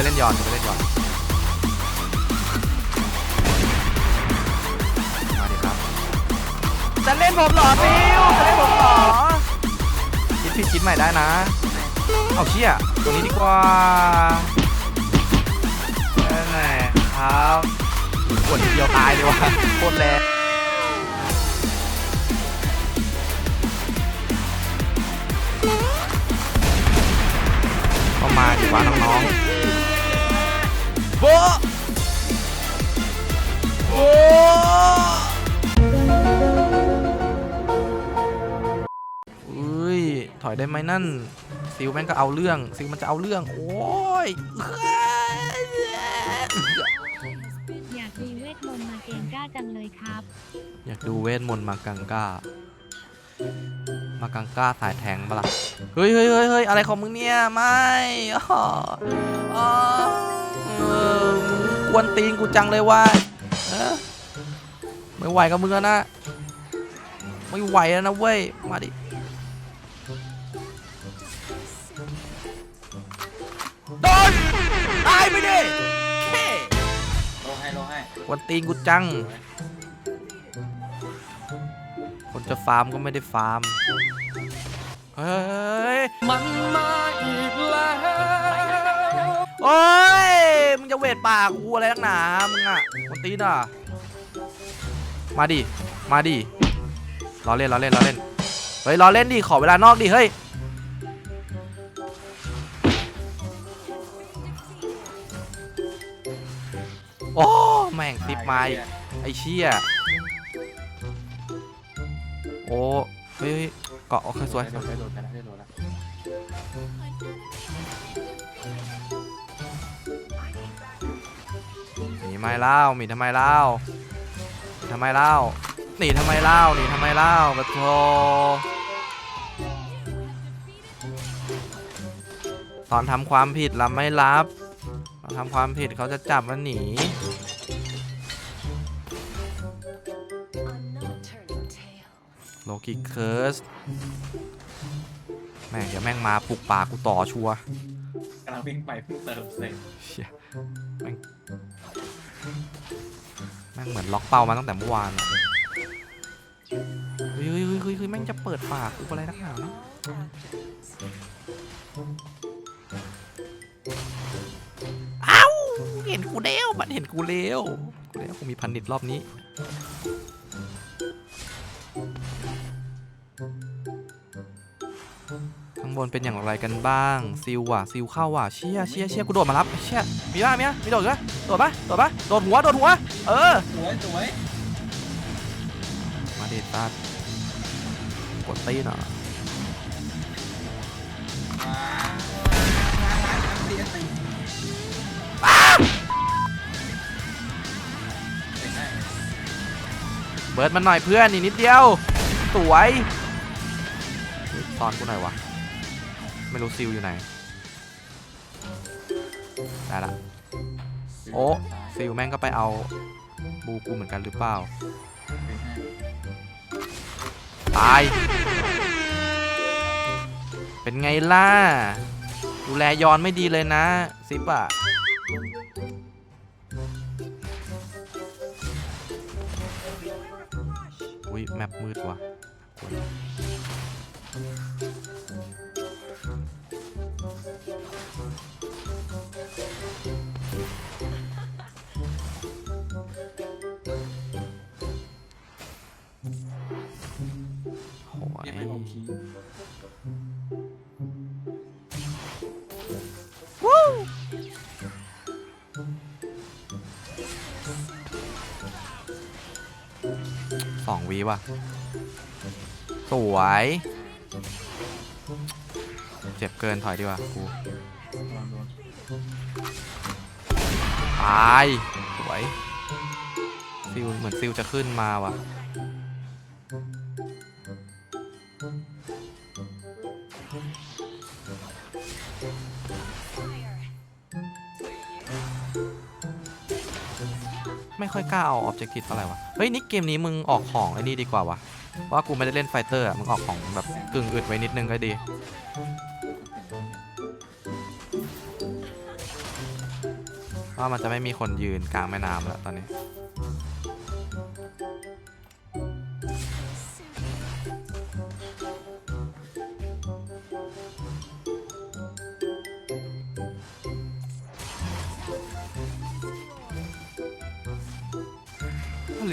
ไปเล่นยอนกูไปเล่นยอนมาดิครับจะเล่นผมเหรอฟิวจะเล่นผมเหรอคิดผิดคิดใหม่ได้นะ เอาเชี่ยตรงนี้ดีกว่านั่นแหละครับปวดทีเดียวตายเลยว่ะโคตรแรงก็มาดีว่าน้องๆ โบะโบะอุ้ยถอยได้ไหมนั่นซิลแม่งก็เอาเรื่องซิลมันจะเอาเรื่อง โอ้ยอยากมีเวทมนต์มาเกงกล้าจังเลยครับ อยากดูเวทมนต์มากังก้า มากังก้าสายแทงปะล่ะเฮ้ยเฮ้ยเฮ้ยเฮ้ยอะไรของมึงเนี่ย ไม่อ๋อ เออกวนตีนกูจังเลยว่าเออไม่ไหวกับมึงแล้วนะ ไม่ไหวแล้วนะเว้ย มาดิ โดนตายไปดิเฮ้โลให้โลให้กวนตีนกูจัง คนจะฟาร์มก็ไม่ได้ฟาร์ม เฮ้ย มันมาอีกแล้ว โอ้ย มึงจะเวทปากกูอะไรนักหนา มึงอะกวนตีนอะ มาดิ มาดิล้อเล่นล้อเล่นล้อเล่น เฮ้ยล้อเล่นดิ ขอเวลานอกดิ เฮ้ย โอ้ แม่งติดไม้ไอ้เชี่ย โอ้เฮ้ยเฮ้ยเกาะโอเคสวย ได้โดนแล้วได้โดนแล้ว ไมเล่าหนีทำไมเล่าหนีทำไมเล่าหนีทำไมเล่าหนีทำไมเล่าปะโทตอนทำความผิดเราไม่รับตอนทำความผิดเขาจะจับมันหนีโลกิเคิร์สแม่งเดี๋ยวแม่งมาปลุกปากกูต่อชัวร์กำลังวิ่งไปเพิ่งเติมเสร็จเชี่ยแม่งแม่ง เหมือนล็อกเป้ามาตั้งแต่เมื่อวานเฮ้ยเฮ้ยเฮ้ยเฮ้ยแม่งจะเปิดปากกูอะไรนักหนาเนาะเอ้าเห็นกูแล้วมันเห็นกูแล้วกูแล้วกูมีพันนิดรอบนี้างบนเป็นอย่างไรกันบ้างซิลว่ะซิลเข้าว่ะเชี่ยเชี่ยเชี่ยกูโดดมารับเชี่ยมีป่ะมีป่ะมีโดดเหรอโดดปะโดดปะโดดหัวโดดหัวเออสวยสวยมาเด็ดตัดกดตีนอะมาเสียสิไม่ได้เบิร์ดมันหน่อยเพื่อนอีกนิดเดียว สวยเฮ้ยตอนกูหน่อยวะ ไม่รู้ซิลอยู่ไหน ได้ละ โอ้ซิลแม่งก็ไปเอาบูกูเหมือนกันหรือเปล่าไม่ได้ตาย เป็นไงล่ะ ดูแลยอนไม่ดีเลยนะ ซิปอะอุ้ยแมปมืดว่ะ วีว่ะ สวย เจ็บเกินถอยดีกว่ากูตาย สวย ซิลเหมือนซิลจะขึ้นมาว่ะ ค่อยกล้าเอาออบเจกตีฟเท่าไหร่วะ เฮ้ยนี่เกมนี้มึงออกของไอ้นี่ดีกว่าวะว่ากูไม่ได้เล่นไฟเตอร์อะมึงออกของแบบกึ่งอึดไว้นิดนึงก็ดี ว่ามันจะไม่มีคนยืนกลางแม่น้ำแล้วตอนนี้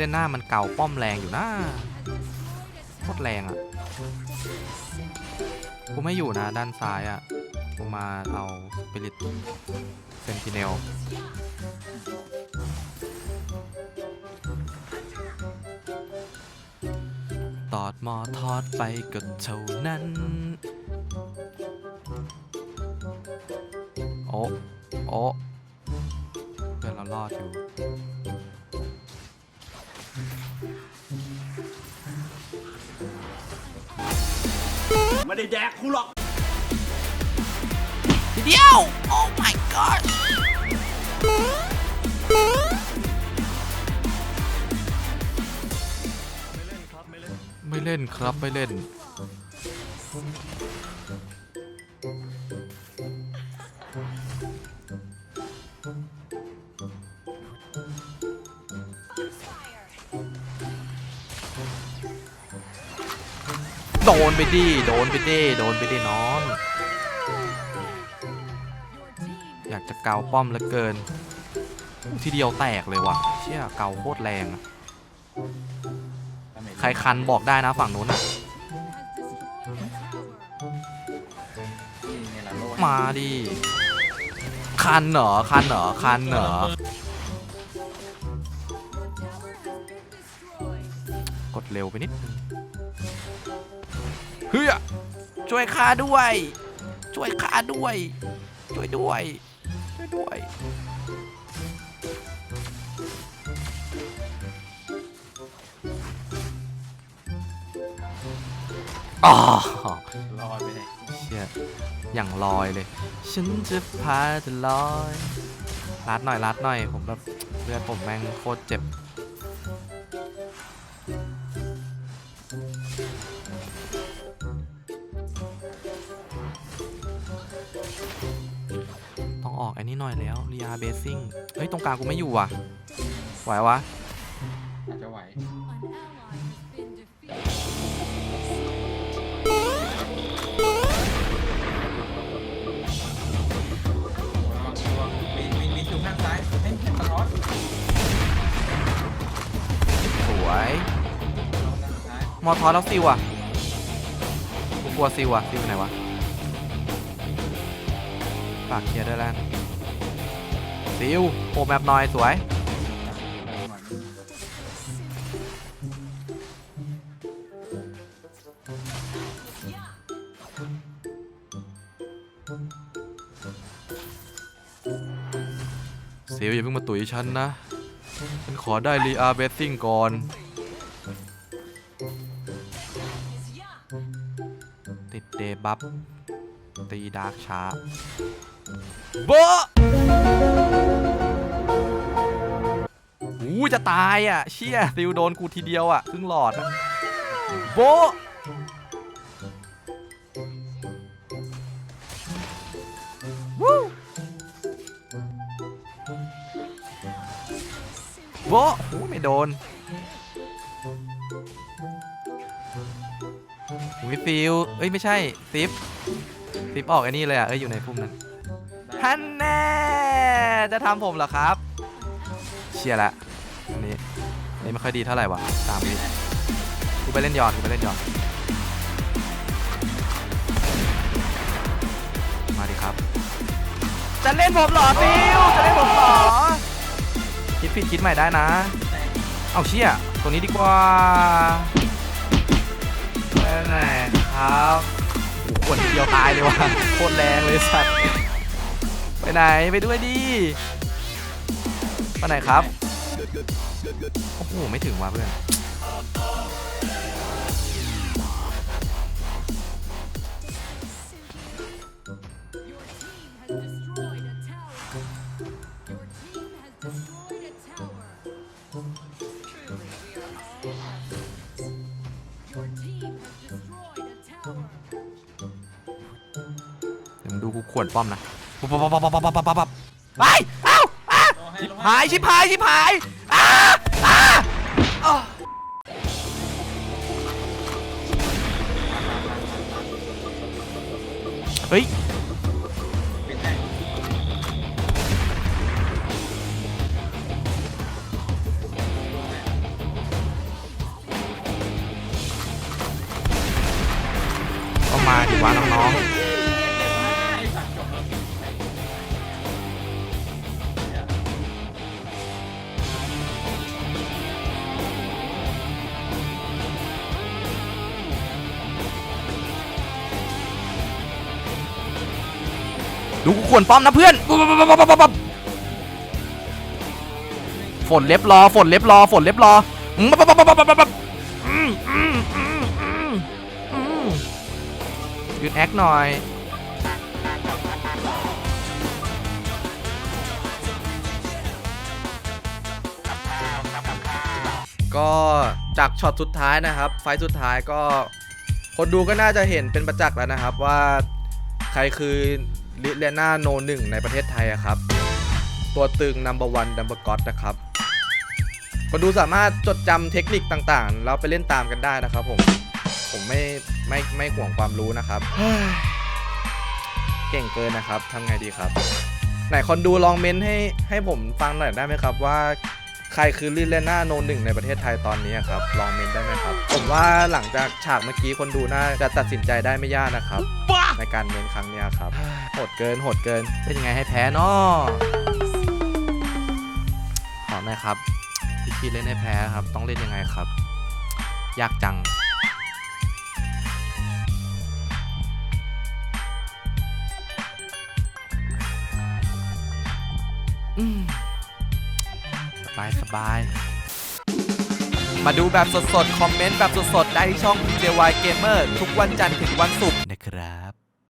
เลน่ามันเก่าป้อมแรงอยู่นะโคตรแรงอะ่ะกูไม่อยู่นะด้านซ้ายอะ่ะกูมาเอาสปิริตเซนติเนลตอดมอทอดไปก็เท่านั้น โอ้ โอ้เพื่อนเรารอดอยู่ ไม่ได้แดกกูหรอก ทีเดียว โอ้ my god ไม่เล่นครับไม่เล่น โดนไปดิโดนไปดิโดนไปดิน้องอยากจะเกาป้อมเหลือเกิน ทีเดียวแตกเลยว่ะ เชี่ยเกาโคตรแรงอะใครคันบอกได้นะฝั่งนู้นอะมาดิ คันเหรอ คันเหรอ คันเหรอกดเร็วไปนิด เฮ้ยช่วยข้าด้วย ช่วยข้าด้วย ช่วยด้วย ช่วยด้วย อ๋อลอยไปเลยเชี่ยอย่างลอยเลย ฉันจะพาเธอลอย รัดหน่อยรัดหน่อย ผมแบบเลือดผมแม่งโคตรเจ็บ อ้นี่หน่อยแล้วเรียเบสซิ่งเฮ้ย ตรงกลางกูไม่อยู่ว่ะ ไหววะ อาจจะไหวมีมีมีอยู่ข้างซ้ายเฮ้ยสะท้อนสวยข้างซ้ายมอทอแล้วซิวอะกูกลัวซิวอะซิวไหนวะฝากเคลียร์ด้วยแล้วกัน ซิวโผล่แมปหน่อยสวย ซิวอย่าเพิ่งมาตุ๋ยฉันนะ ฉันขอได้รีอาร์เบสซิ่งก่อน ติดเดบัฟตีดาร์กช้า โบะอู้จะตายอะ เชี่ยซิวโดนกูทีเดียวอะครึ่งหลอดอะโบะวู้โบะอู้ไม่โดนอุ้ยฟิวเอ้ย ไม่ใช่ซิฟซิฟออกไอ้นี่เลยอะ เอ้ย อยู่ในพุ่มนั้น ฮันแน่ จะทำผมเหรอครับ เชียร์ละ อันนี้อันนี้ไม่ค่อยดีเท่าไหร่วะตามไปกูไปเล่นยอนกูไปเล่นยอนมาดิครับ จะเล่นผมเหรอฟิวจะเล่นผมเหรอ คิดผิดคิดใหม่ได้นะ เอาเชี่ยตัวนี้ดีกว่าไปไหนครับโอ้โหขวดเดียวตายเลยว่ะโคตรแรงเลยสัตว์ ไปไหนไปด้วยดิไปไหนครับโอ้โหไม่ถึงว่ะเพื่อนเดี๋ยวมึงดูกูขวนป้อมนะ ปั๊บปั๊บปั๊บปั๊บปั๊บปั๊บปั๊บปั๊บไปเอ้าอ้าชิบหายชิบหายชิบหายอ้าอ้าอ้าเฮ้ยปิดให้ก็มาดิว่าน้องไดูกูขวนป้อมนะเพื่อนฝนเล็บรอฝนเล็บรอฝนเล็บรออืมปุ๊บปุ๊บปุ๊บปุ๊บปุ๊บปุ๊บอืมอืมอืมอืมอืมยืนแอคหน่อยก็จากช็อตสุดท้ายนะครับ ไฟสุดท้ายก็ คนดูก็น่าจะเห็นเป็นประจักษ์แล้วนะครับว่าใครคือ ลิเลน่าโนหนึ่งในประเทศไทยอะครับ ตัวตึง number one number god นะครับคนดูสามารถจดจำเทคนิคต่างๆ แล้วไปเล่นตามกันได้นะครับผม ผมไม่ไม่ไม่ห่วงความรู้นะครับ เก่งเกินนะครับทำไงดีครับ ไหนคนดูลองเม้นให้ให้ผมฟังหน่อยได้ไหมครับว่าใครคือลิเลน่าโนหนึ่งในประเทศไทยตอนนี้ครับ ลองเมนได้ไหมครับ ผมว่าหลังจากฉากเมื่อกี้คนดูน่าจะตัดสินใจได้ไม่ยากนะครับ ในการเมนครั้งเนี้ยครับโหดเกินโหดเกินเป็นยังไงให้แพ้เนาะขอหน่อยครับวิธีเล่นให้แพ้ครับ ต้องเล่นยังไงครับ ยากจังอืมสบายสบาย มาดูแบบสดๆ คอมเมนต์แบบสดๆ ได้ที่ช่อง DJY Gamer ทุกวันจันทร์ถึงวันศุกร์